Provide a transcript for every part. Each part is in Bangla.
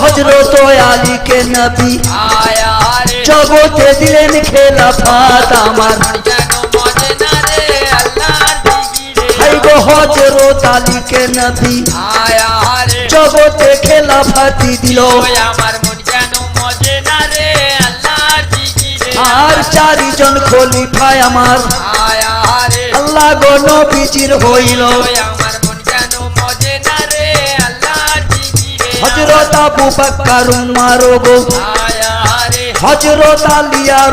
হজরত আলীকে নবী জগতে দিলেন খেলাফাত আমার। হজরত আলীকে নবী। জগতে খেলাফাতি দিল। আমার আর চারিজন খলিফায় আমার। আল্লাহ গো নবীজির হইল। আমার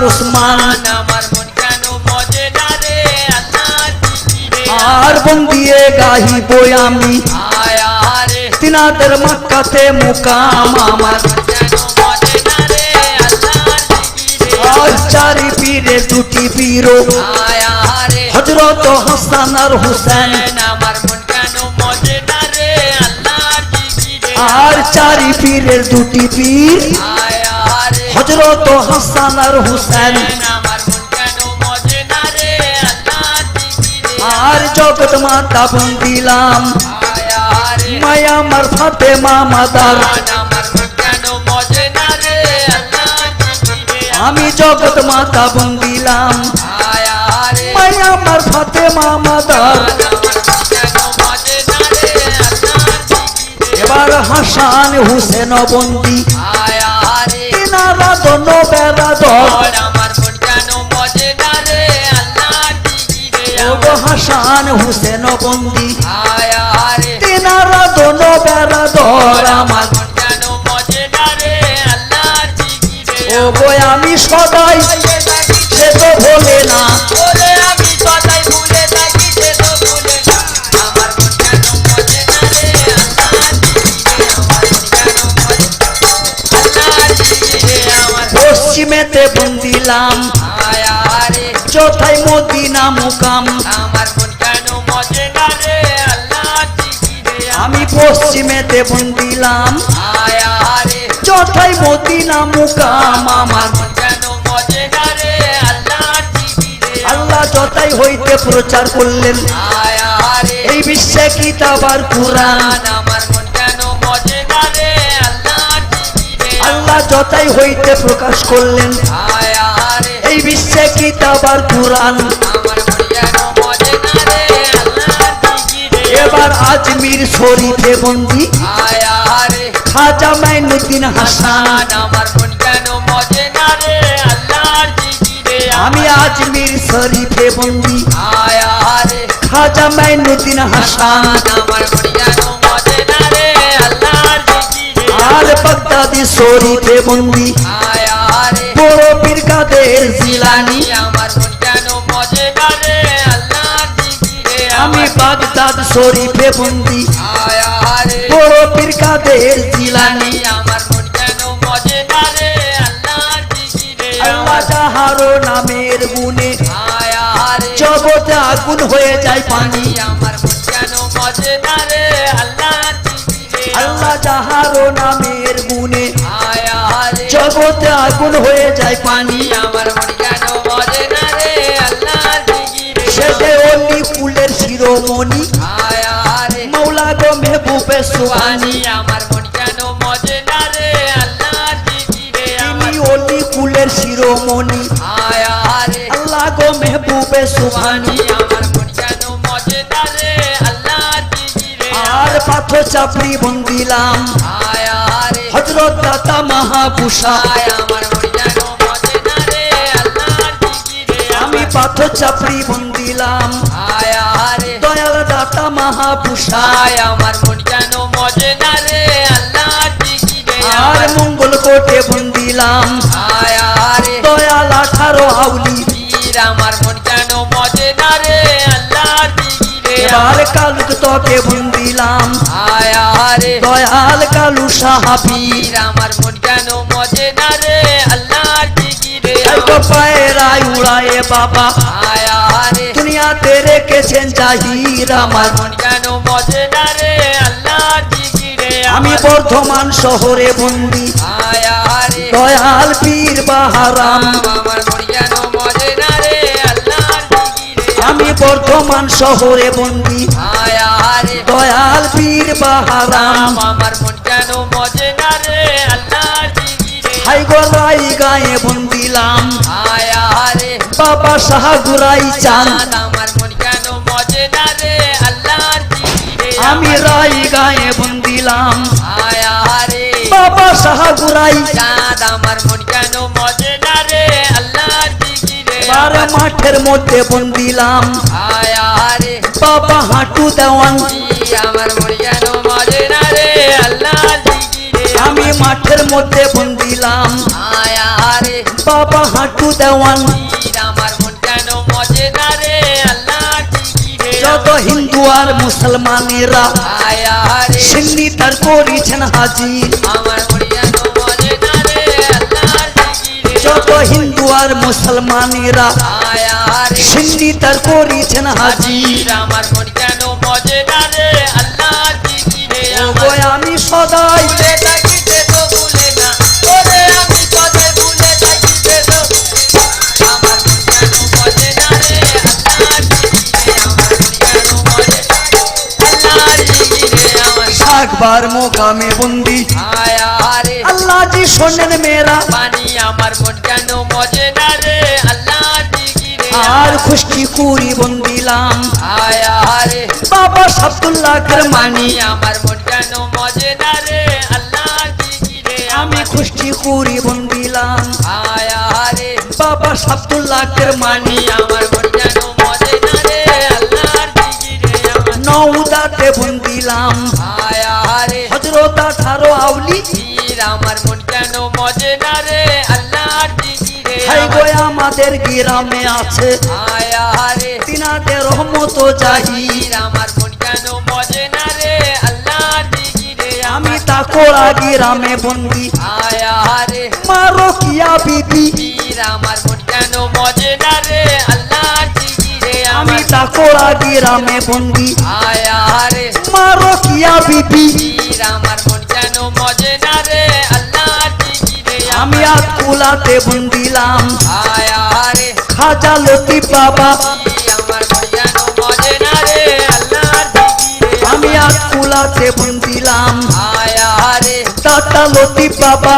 উসমান আমার মন কেন মজে না রে আল্লাহর জিকিরে আর বন্দিয়ে গাহিব আমি আয়া রে তিনাদের মক্কাতে মুকাম আমার যেন মজে না রে আল্লাহর জিকিরে আর চারি পীরে দুটি পীর আয়া রে হজরত হাসান আর হুসেন আমার আর চারি পীরের দুটি পীর। হজরত হাসান আর হুসেন। আর জগৎ মাতা বন্দিলাম আয়া রে মায়া মার ফাতে মামাদার আমি জগৎ মাতা বন্দিলাম আয়া রে মায়া মার ফাতে মামাদার এবার হাসান হুসেন বন্দি। তিনারা দন বেড়াদর ওগো হাসান হুসেন বন্দি। তিনারা দন বেড়াদর আমার ওগো আমি সদাই পশ্চিমেতে বন্দিলাম চোথায় মদিনা মুকাম। মন আমি পশ্চিমেতে বন্দিলাম চোথায় মদিনা মুকাম। আমার আল্লাহ জিকিরে হইতে প্রচার করলেন। এই বিশ্বে কিতাবার কুরআন। আমার আল্লাহ যতাই হইতে প্রকাশ করলেন এই বিশ্বে কিতাবার কুরআন। আমার মন কেন মজে না রে আল্লাহ জিকিরে। এবার আজমির শরীফে বন্দি। খাজা মাইনুদ্দিন হাসান। আমার মন কেন মজে না রে আল্লাহ জিকিরে। আমি আজমির শরীফে বন্দি। খাজা মাইনুদ্দিন হাসান। আমার মন কেন আর বাগদাদি শরীফে বন্দি। বড় পীর কাদের? জিলানি আমি বাগদাদ শরীফে বন্দি। বড় পীর কাদের? জিলানি আল্লাহ যাহারো নামের গুণে। জগতে আগুন হয়ে যায় পানি। আমার মজে না রে আল্লাহ যাহারো নামের গুণে। জগতে আগুন হয়ে যায় পানি। আমার সেটে অলি ফুলের শিরোমণি। মৌলা গো মেহবুবে সুহানি আমার মন শিরোমণি। আল্লাহ গো মেহবুবে সুহানি আমার পাথর চাপড়ি বন্দিলাম। হজরত দাতা মাহাপুষা। আমি পাথর চাপড়ি বন্দিলাম। দয়াল দাতা মাহাপুষা। আয় আমার মন কেন মজে না রে আল্লাহ আর মঙ্গল কোটে বন্দিলাম। দয়াল আঠারো হাউলি। আমার মন কেন মজে না রে জিকিরে কালুক তোকে বন্দিলাম আয়া রে। দয়াল কালু সাহাবি। আমার মন কেন মজে না রে আল্লাহ জিকিরে। তো পায়রাই উড়ায়ে বাবা। আয়া রে। দুনিয়াতে রেখেছেন জাহির আমার। মন কেন মজে না রে আল্লাহ জিকিরে। আমি বর্ধমান শহরে বন্দি। আয়া রে। দয়াল পীর বাহারাম। বর্ধমান শহরে বন্দি। দয়াল পীর বাহারাম। আমার মন কেন মজে না রে গায়ে বন্দিলাম। বাবা সাহাগুরাই চান। চাঁদ আমার মন কেন মজে না রে আল্লাহর আমি রাই গায়ে বন্দিলাম। বাবা সাহাগুরাই চাঁদ আমার মন কেন মজে না রে আমার- মাঠের মধ্যে বন্দিলাম। বাবা হাঁটু দেওয়ান। আমি মাঠের মধ্যে বন্দিলাম। বাবা হাঁটু দেওয়ান। যত হিন্দু আর মুসলমানেরা সিন্নি তার করেছেন হাজির। যত হিন্দু আর মুসলমানেরা। সিন্নি তার করেছেন আমার। আমি সদাই। ভুলে থাকিতে তো ভুলে না। ওরে আমি পদে ভুলে থাকিতে তো আমার কেন মজে না রে আল্লাহর জিকিরে আমার। কেন মজে না রে আল্লাহর জিকিরে আমার। শাকবার মোকামে বন্দি। আল্লাহ জি শোনেন মেয়েরা। পানি আমার মন কেন মজে না রে আল্লাহর জিকিরে আর খুশকি কুড়ি বন্দিলাম। আয়া আরে বাবা সাবদুল্লাহ মানি আমার মন কেন মজে না রে আল্লাহর জিকিরে আমি খুশকি কুড়ি বন্দিলাম। আয়া আরে বাবা সাবদুল্লাহ মানি আমার মন কেন আমাদের গ্রামে আছে। তিনাদের জাহি আমার মন কেন মজে না রে আল্লাহর আমি তাকোড়া গ্রামে বন্দি। আয়া রে মারো কিয়া বিবি আমার মন কেন মজে না রে আল্লাহর জিকিরে আমি তাকোড়া গ্রামে বন্দি। আয়া রে মারো কিয়া বিবি আমার মন কেন মজে না আমার আকুলাতে বন্দিলাম খাজা লতি বাবা। আমি আমার আকুলাতে বন্দিলাম দাতা লতি বাবা।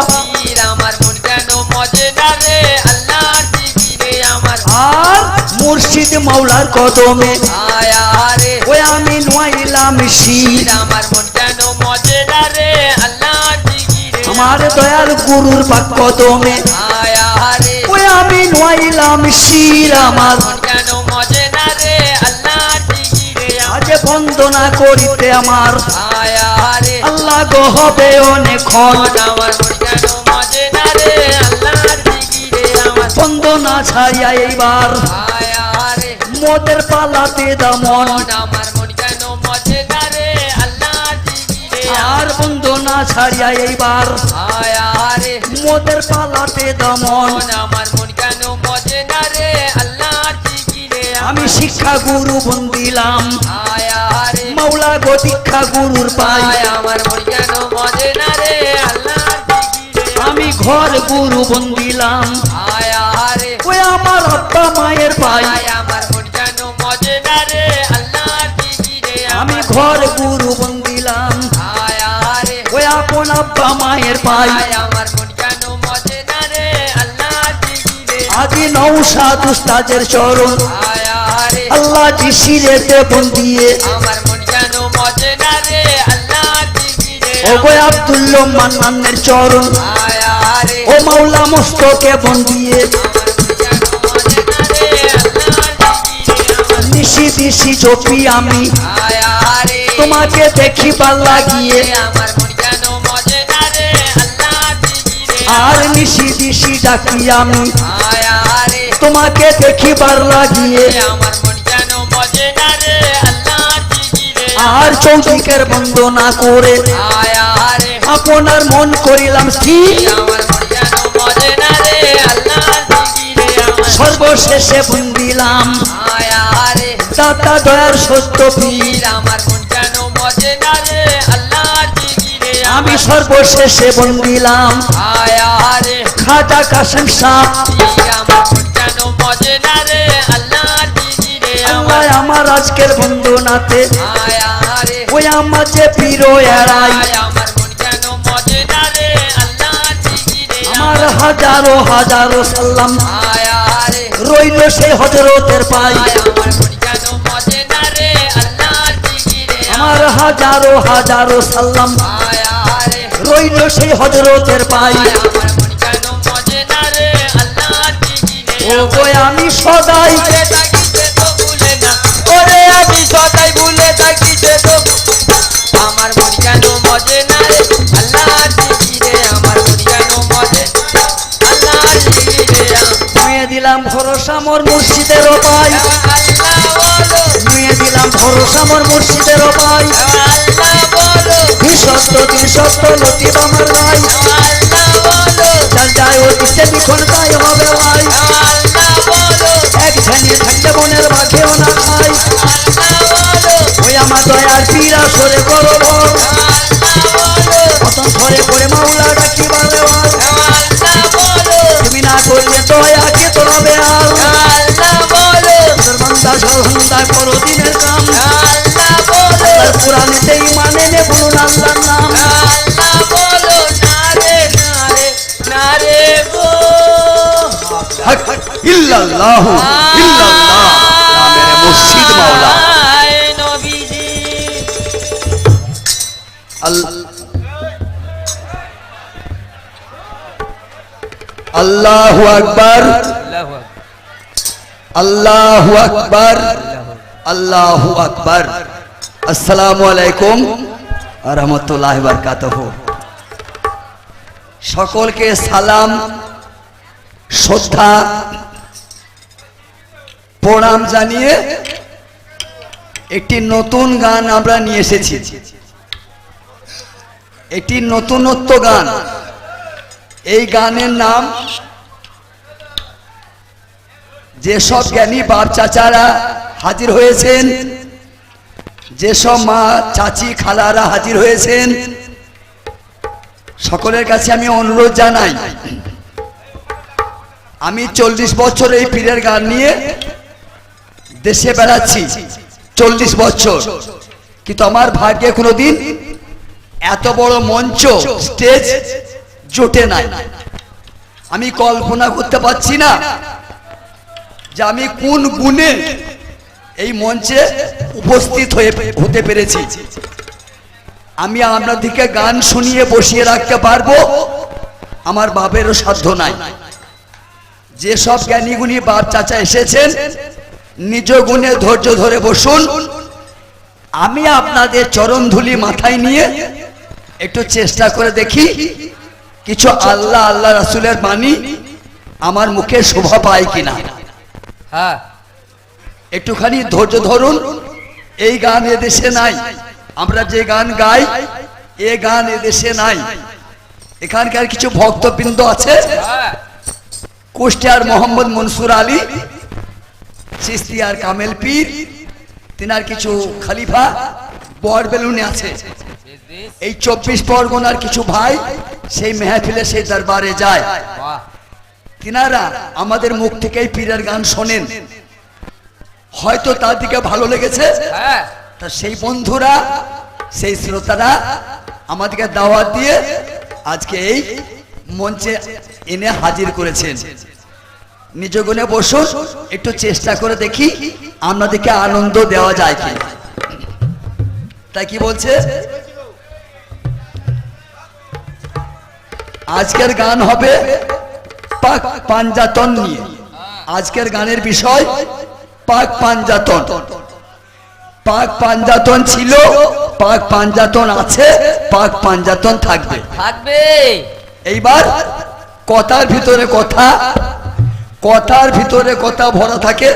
আর মুর্শিদ মাওলার কদমে। আয়া রে ওই আমি নোয়াইলাম শির। আমার মন কেন মজে না রে আল্লাহর আমার দয়াল গুরুর পাক কদমে আয়া রে ওই আমি নোয়াইলাম শির আমার। আজ বন্দনা করিতে আমার। আল্লাহ গো হবে আমার বন্দনা ছাড়িয়া এইবার। মোদের পালাতে দামন মন আমার আর বন্দনা ছাড়িয়া এইবার। মোদের পালাতে দামন। মন আমার মন কেন মজে না রে? আমি শিক্ষা গুরু বন্দিলাম আয়া রে মাওলা গো দীক্ষা গুরুর পাই। আমার মন কেন মজে না রে? আমি ঘর গুরু বন্দিলাম আয়া রে ওই আমার আব্বা মায়ের পাই। আমার মন কেন মজে না রে? আমি ঘর গুরু রে আপন আব্বা মায়ের পাই? আমার মন কেন মজে না রে? আজি নৌসাদ উস্তাদের চরণ। আল্লাহ বন্দিয়ে আমার মন কেন মজে না রে? আব্দুল্লো মান্নানের চরণ। ও মাওলা মস্তকে বন্দিয়ে মন নিশি দিশি চপি আমি। তোমাকে দেখিবার লাগিয়ে। আমার আর নিশি দিশি ডাকি আমি। তোমাকে দেখিবার লাগিয়ে। না আর চৌদিকের বন্দনা করে। আপনার মন করিলাম স্থির। না সর্বশেষে বন্দিলাম। দাতা দয়ার সত্য পীর আমার মন কেন মজে না রে আল্লাহর জিকিরে আমি সর্বশেষে বন্দিলাম খাজা কাসেম জিকিরে আল্লাহ আমার আজকের বন্দনাতে আয়া রে ওই আমার যে পীর এড়াই। আমার হাজারো হাজারো সাল্লাম। রইল সেই হজরতের পাই। আমার হাজারো হাজারো সাল্লাম। রইল সেই হজরতের পাই। রে ও গো আমি সদাই ওরে আমি সদাই ভুলে তাকিতে তো আমার মন কেন মজে না রে জিকিরে আমার মন কেন মজে দিলাম ভরসা মোর মুর্শিদের পাই আল্লাহ দিলাম ভরসা মোর মুর্শিদের আল্লাহ বলো বিশ্বস্ত বিশ্বস্ত লতিফ আমার ভাই। বলো যার যায় দিচ্ছে বিখন তাই হবে ভাই। এক বনের বাঘেও না খাই। ওই আমার দয়ার পীরা সরে করো তুমি না করলে দয়া কে তোলাবে তোর করো দিনের কাম পুরাণেতে ইমানে নে বলুন আল্লাহর নাম। আল্লাহ বলো না রে না রে না রে গো হক, ইল্লাল্লাহু, ইল্লাল্লাহ ইয়া মেরে মুর্শিদ মাওলা আল্লাহু আকবার। আল্লাহু আকবার আল্লাহু আকবার। আসসালামু আলাইকুম রাহমাতুল্লাহি বারাকাতুহু। সকলকে সালাম, শ্রদ্ধা, প্রণাম জানিয়ে একটি নতুন গান আমরা নিয়ে এসেছি। একটি নতুনত্ব গান। এই গানের নাম যেসব জ্ঞানী বাপ চাচারা হাজির হয়েছেন যেসব মা চাচি খালারা হাজির হয়েছেন, সকলের কাছে আমি অনুরোধ জানাই, আমি চল্লিশ বছর এই পীরের গান নিয়ে দেশে বেড়াচ্ছি, চল্লিশ বছর। কিন্তু আমার ভাগ্যে কোনোদিন এত বড় মঞ্চ, স্টেজ জোটে নাই। আমি কল্পনা করতে পারছি না যে আমি কোন গুণে এই মঞ্চে উপস্থিত হয়ে হতে পেরেছি? আমি আপনাদেরকে গান শুনিয়ে বসিয়ে রাখতে পারব? আমার বাপেরও সাধ্য নাই। যেসব জ্ঞানীগুণী বাপ চাচা এসেছেন, নিজ গুণে ধৈর্য ধরে বসুন। আমি আপনাদের চরণ ধুলি মাথায় নিয়ে একটু চেষ্টা করে দেখি, কিছু আল্লাহ আল্লাহ রাসুলের বাণী আমার মুখে শোভা পায় কিনা। হ্যাঁ। একটুখানি ধৈর্য ধরুন। এই গান এদেশে নাই। আমরা যে গান গাই এ গান এদেশে নাই। এখানকার কিছু ভক্তবৃন্দ আছে? হ্যাঁ। কুষ্টিয়ার মোহাম্মদ মনসুর আলী চিস্তিয়ার কামেল পীর তিনার কিছু খালিফা বরবেলুনে আছে। এই চব্বিশ পরগনার কিছু ভাই সেই মেহফিলে সেই দরবারে যায়। তিনারা আমাদের মুখ থেকেই পীরের গান শোনেন। হয়তো তার দিকে ভালো লেগেছে। হ্যাঁ। তা সেই বন্ধুরা সেই শ্রোতারা আমাদেরকে দাওয়াত দিয়ে আজকে এই মঞ্চে এনে হাজির করেছেন। নিজ গুণে বসুন একটু চেষ্টা করে দেখি আপনাদেরকে আনন্দ দেওয়া যায় কি। তাই কি বলছে? আজকের গান হবে পাক পাঞ্জাতন নিয়ে। আজকের গানের বিষয় পাক পাঞ্জাতন। পাক পাঞ্জাতন ছিল পাক পাঞ্জাতন আছে পাক পাঞ্জাতন থাকবে। থাকবে। এইবার কথার ভিতরে কথা কথার ভিতরে কথা ভরা থাকে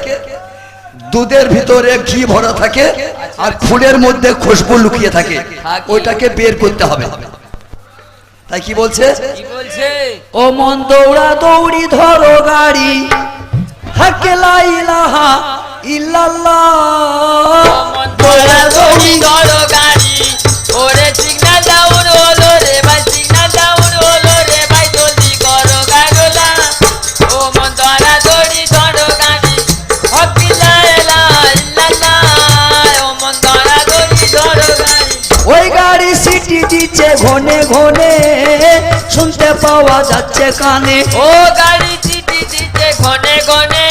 দুধের ভিতরে ঘি ভরা থাকে আর ফুলের মধ্যে খুশবু লুকিয়ে থাকে। ওইটাকে বের করতে হবে। তাই কি বলছে? বলছে? ও মন দৌড়া দৌড়ি ধরো গাড়ি। হাকে লাইলাহা ইল্লাল্লাহ। মন তোরা দৌড়ি ধরো গাড়ি। পাওয়া যাচ্ছে কানে। ও গাড়ি চিঠি দিতে ঘনে ঘনে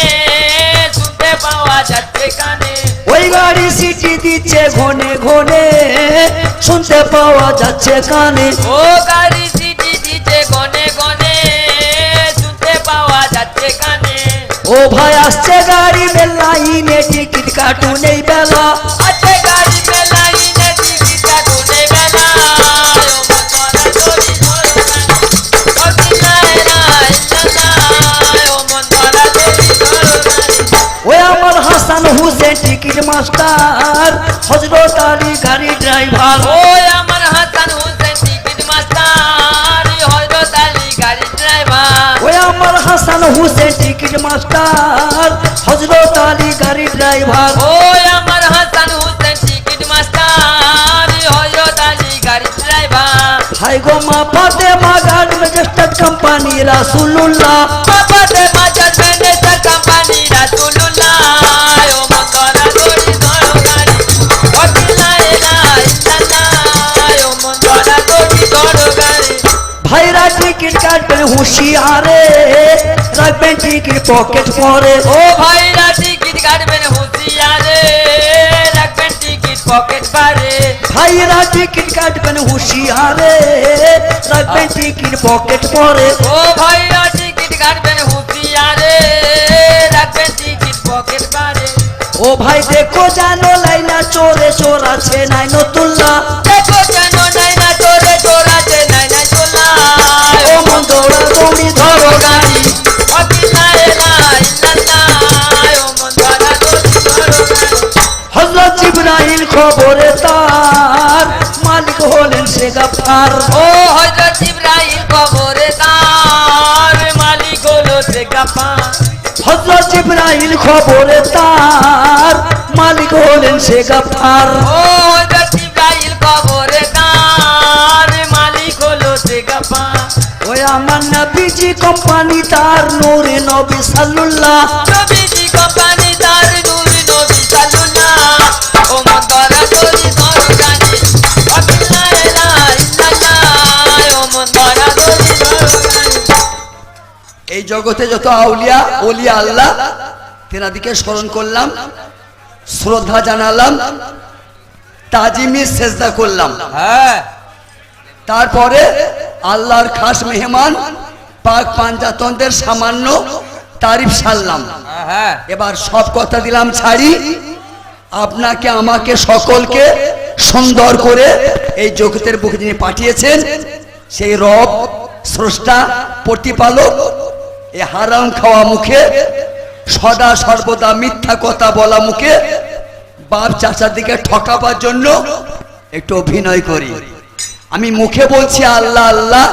শুনতে পাওয়া যাচ্ছে কানে। ওই গাড়ি সিটি দিচ্ছে ঘনে ঘনে শুনতে পাওয়া যাচ্ছে কানে। ও গাড়ি চিঠি দিতে ঘনে ঘনে শুনতে পাওয়া যাচ্ছে কানে। ও ভাই আসছে গাড়ি লাইনে টিকিট কাটুন এই বেলা। আছে গাড়ি টিকিট মাস্টার হজরত আলী গাড়ি ড্রাইভার ওই আমার হাসান হোসেন টিকিট মাস্টার হযরত আলী গাড়ি ড্রাইভার ওই আমার হাসান হুসেন টিকিট মাস্টার হজরত আলী গাড়ি ড্রাইভার ওই আমার হাসান হোসেন টিকিট মাস্টার হযরত আলী গাড়ি ড্রাইভার হাই গো মা ফাতে মা গাড়ি রেজিস্টার্ড কোম্পানি রাসুল্লাহ বাবাতে মাজার ম্যানেজার কোম্পানি রাসূলুল্লাহ। ও মন্দরা টিকিট কাটবেন হুঁশিয়ারে রাখবেন টিকিট পকেট পরে ও ভাইরা টিকিট কাটবেন হুঁশিয়ারে রাখবেন টিকিট পকেট পারে ভাইরা টিকিট কাটবেন হুঁশিয়ারে রাখবেন টিকিট পকেট পরে ও ভাইরা টিকিট কাটবেন হুঁশিয়ারে রাখবেন টিকিট পকেট পারে ও ভাই দেখো জানো লাইনা চোরে চোর আছে নাই নতুল্লা দেখো কেন নাই খবরে তার মালিক হলেন সে গাফার। ও হযরত ইব্রাহিম কবরে তার মালিক হলো সে গাফা হজরত ইব্রাহিম খবরে তার মালিক হলেন সে গাফার। ও হযরত ইব্রাহিম কবরে তার মালিক হলো সে গাফা ওই আমার নবীজি কোম্পানি তার নূরে নবী সাল্লুল্লাহ। নবীজি কোম্পানি জগতে যত আউলিয়া ওলিয়া আল্লাহ তেনাদিকে স্মরণ করলাম শ্রদ্ধা জানালাম তাজিমি সেজদা করলাম। হ্যাঁ। তারপরে আল্লাহর খাস মেহমান পাক পাঞ্জাতনদের সামান্য তারিফ সারলাম। হ্যাঁ। এবার সব কথা দিলাম ছাড়ি আপনাকে আমাকে সকলকে সুন্দর করে এই জগতের বুকে যিনি পাঠিয়েছেন সেই রব স্রষ্টা প্রতিপালক এ হারাম খাওয়া মুখে, সদা সর্বদা মিথ্যা কথা বলা মুখে, বাপ চাচার দিকে ঠকাবার জন্য একটু অভিনয় করি। আমি মুখে বলছি আল্লাহ আল্লাহ,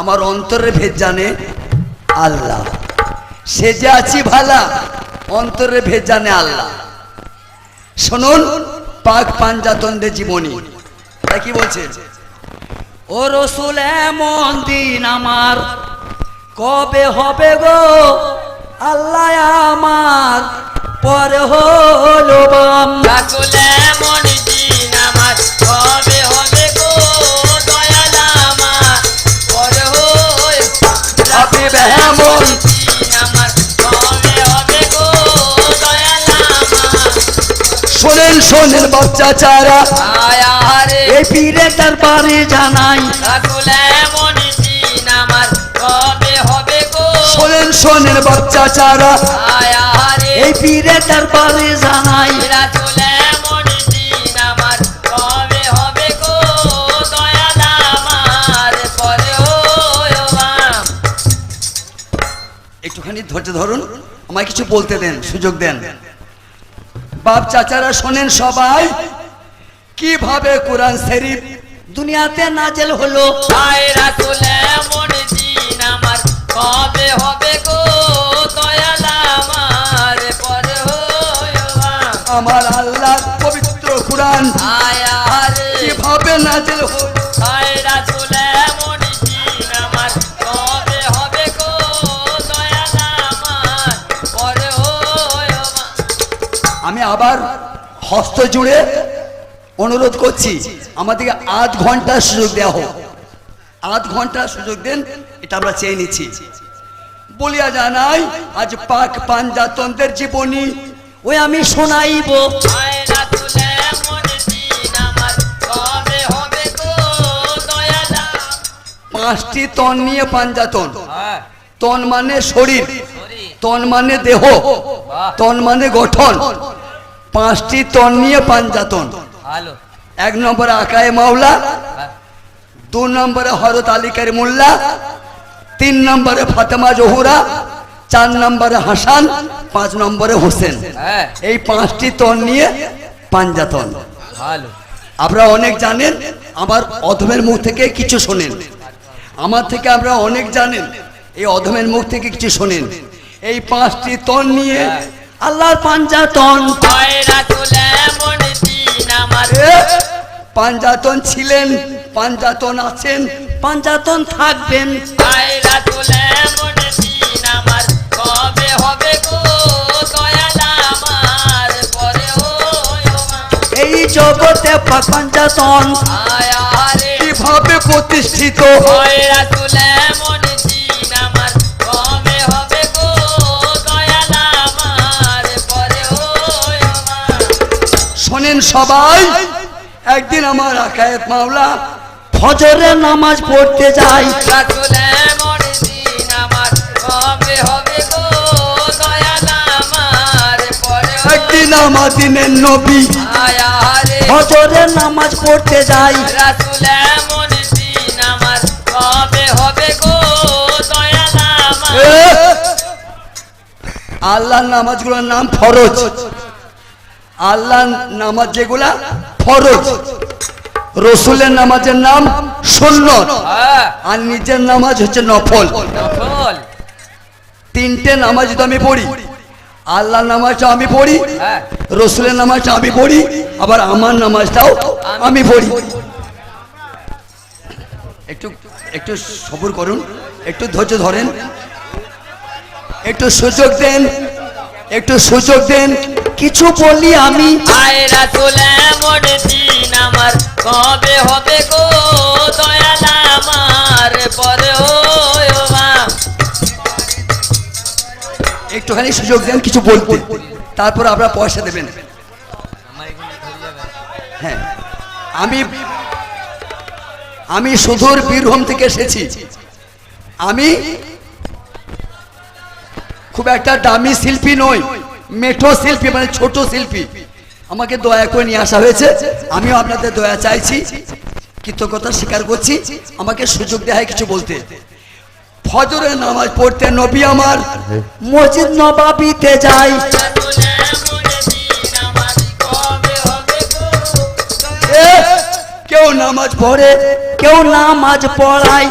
আমার অন্তরের ভেদ জানে আল্লাহ। সেজে আছি ভালা, অন্তরের ভেদ জানে আল্লাহ। শুনুন, পাক পাঞ্জাতনদের জীবনী। কি বলছে? ও রসুল, এমন দিন আমার কবে হবে গো? আল্লাহ আমার পরে হলো বাম। দিন আমার কবে হবে গো? দয়াল আমার পরে শোনেন শোনেন বাচ্চা চারা। এই পীরে তার বাড়ি জানাই রাসূল শোনেন শোনেন বাচ্চা চারা। এই পীরে তার বাড়ি জানাই একটুখানি ধৈর্য ধরুন আমায় কিছু বলতে দেন সুযোগ দেন। বাপ চাচারা শোনেন সবাই কীভাবে কোরআন শরীফ দুনিয়াতে নাজেল হলো? আয় রাসূল এমন কবে হবে গো দয়াল আমার? পরে আমার আল্লাহ পবিত্র কোরআন। কীভাবে নাজেল আমি আবার হস্ত জুড়ে অনুরোধ করছি আমাদেরকে আধ ঘণ্টা সুযোগ দেওয়া হোক। আধ ঘণ্টা সুযোগ দেন এটা আমরা চেয়ে নিচ্ছি। বলিয়া জানাই আজ পাক পাঞ্জাতন্ত্রের জীবনী। ওই আমি শোনাইব। মন পাঁচটি তন নিয়ে পাঞ্জাতন। হ্যাঁ। তন মানে শরীর তন মানে দেহ তন মানে গঠন। পাঁচটি তন নিয়ে পাঞ্জাতন। এক নম্বর আকায় মাওলা হ্যাঁ। দু নম্বরে হরত আলিকার মোল্লা তিন নম্বরে ফাতেমা জহুরা চার নম্বরে হাসান পাঁচ নম্বরে হোসেন। হ্যাঁ। এই পাঁচটি তন নিয়ে পাঞ্জাতন আপনারা অনেক জানেন আমার অধমের মুখ থেকে কিছু শোনেন। আমার থেকে আমরা অনেক জানেন এই অধমের মুখ থেকে কিছু শোনেন। এই পাঁচটি তন নিয়ে আল্লাহর পাঞ্জাতন পাঞ্জাতন ছিলেন পাঞ্জাতন আছেন পাঞ্জাতন থাকবেন। আমার কবে হবে গো দয়ালা আমার পরে এই জগতে পাঞ্জাতন কীভাবে প্রতিষ্ঠিত? শোনেন সবাই একদিন আমার আকায়েত মাওলা ফজরে নামাজ পড়তে যাই। একদিন আমার দিনের নবী। ফজরে নামাজ পড়তে যাই। আমার। নামাজগুলোর নাম ফরজ। আল্লাহ নামাজ যেগুলা ফরজ। রসুলের নামাজের নাম সুন্নত। হ্যাঁ। আর নিজের নামাজ হচ্ছে নফল। নফল। তিনটে নামাজ তো আমি পড়ি। আল্লাহর নামাজটা আমি পড়ি। হ্যাঁ। রসুলের নামাজটা আমি পড়ি। আবার আমার নামাজটাও আমি পড়ি। একটু একটু সবুর করুন। একটু ধৈর্য ধরেন। একটু সুযোগ দেন। একটু সুযোগ দেন। কিছু বলি আমি। আয় রাসূলে মন দিন আমার। কবে হবে গো দয়ালা আমার? পরে মা। একটুখানি সুযোগ দেন কিছু বলতে। তারপর আপনারা পয়সা দেবেন। হ্যাঁ। আমি আমি সুদূর বীরভূম থেকে এসেছি। আমি খুব একটা দামি শিল্পী নই। মেঠো শিল্পী মানে ছোট শিল্পী। আমাকে দয়া করে নিয়ে আসা হয়েছে। আমিও আপনাদের দয়া চাইছি, কৃতজ্ঞতা স্বীকার করছি। আমাকে সুযোগ দেওয়া কিছু বলতে। ফজরের নামাজ পড়তে নবী আমার মসজিদ নবাবিতে যাই কেউ নামাজ পড়ে, কেউ নামাজ পড়াই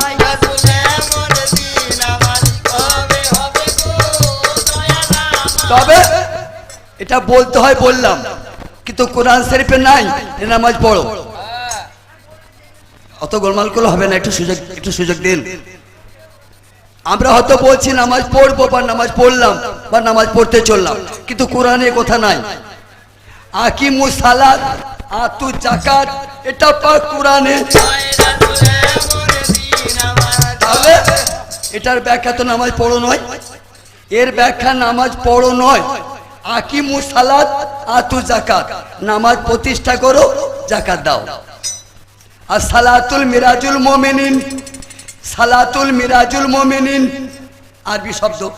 তবে এটা বলতে হয় বললাম, কিন্তু কোরআন শরীফে নাই নামাজ পড়ো। অত গোলমাল করলে হবে না, একটু সুযোগ একটু সুযোগ দিন। আমরা হয়তো বলছি নামাজ পড়ব বা নামাজ পড়লাম বা নামাজ পড়তে চললাম, কিন্তু কোরআনে কথা নাই। আকিমু সালাত, আতু জাকাত এটা পাক কোরআনে। তাহলে এটার ব্যাখ্যা তো নামাজ পড়ো নয়, এর ব্যাখ্যা নামাজ পড়ো নয়। আকিমু সালাত, আতু জাকাত নামাজ প্রতিষ্ঠা করো জাকাত দাও। আর সালাতুল মিরাজুল মোমেনিন, সালাতুল মিরাজুল মোমেনিন। আরবি শব্দ,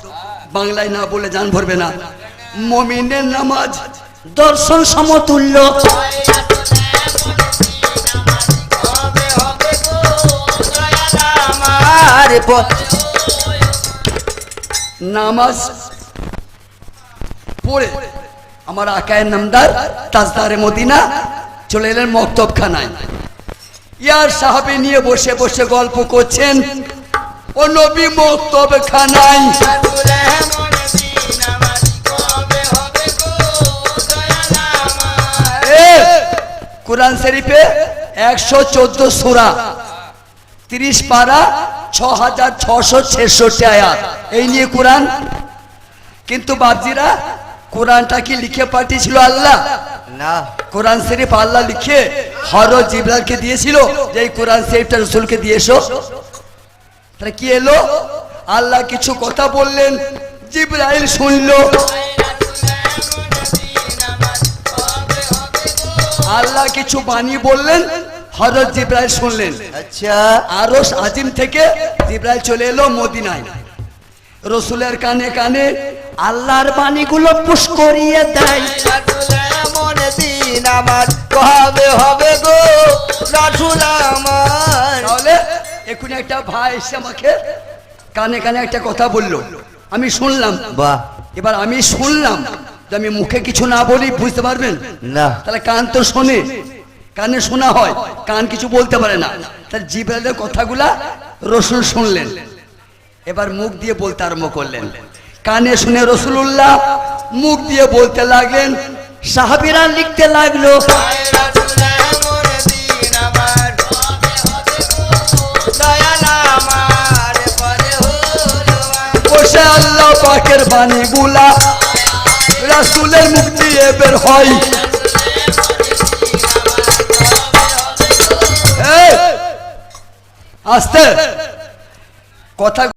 বাংলায় না বলে জান ভরবে না। মমিনের নামাজ, দর্শন সমতুল্য। আয় রাসূলে মন দিন আমার কবে হবে গো দয়ালা আমার আর প- নামাজ পড়ে আমার আকায়ের নামদার তাজদারে মদিনা চলে এলেন মক্তবখানায়। ইয়ার সাহাবে নিয়ে বসে বসে গল্প করছেন, ও নবী মক্তবখানায় কোরআন শরীফে একশো চোদ্দ সুরা, তিরিশ পারা ছ হাজার ছশো ছেষট্টি আয়াত। এই নিয়ে কোরআন। কিন্তু বাবজিরা কোরআনটা কি লিখে পাঠিয়েছিল আল্লাহ। না। কোরআন শরীফ আল্লাহ লিখে হর জিবরালকে দিয়েছিল যে এই কোরআন শরীফটা রসুলকে দিয়ে এসো। তাহলে কি এলো? আল্লাহ কিছু কথা বললেন জিব্রাইল শুনলো। আল্লাহ কিছু বাণী বললেন হজরত জিব্রাইল শুনলেন। আচ্ছা। আরস আজিম থেকে জিব্রাইল চলে এলো মদিনায়। রসুলের কানে কানে আল্লাহর বাণীগুলো পুশ করিয়ে দেয়। এমন দিন আমার কবে হবে গো রাসুল আমার তাহলে এক্ষুনি একটা ভাই এসে আমাকে কানে কানে একটা কথা বলল। আমি শুনলাম। বাহ। এবার আমি শুনলাম যে আমি মুখে কিছু না বলি বুঝতে পারবেন? না। তাহলে কান তো শোনে। কানে শোনা হয় কান কিছু বলতে পারে না। তার জিব্রাইলের কথাগুলা রসুল শুনলেন। এবার মুখ দিয়ে বলতে আরম্ভ করলেন। কানে শুনে রসুল্লাহ মুখ দিয়ে বলতে লাগলেন, সাহাবিরা লিখতে লাগল আল্লাহ বাণী গুলা রাসুলের মুখ দিয়ে বের হয়। আস্তে, কথা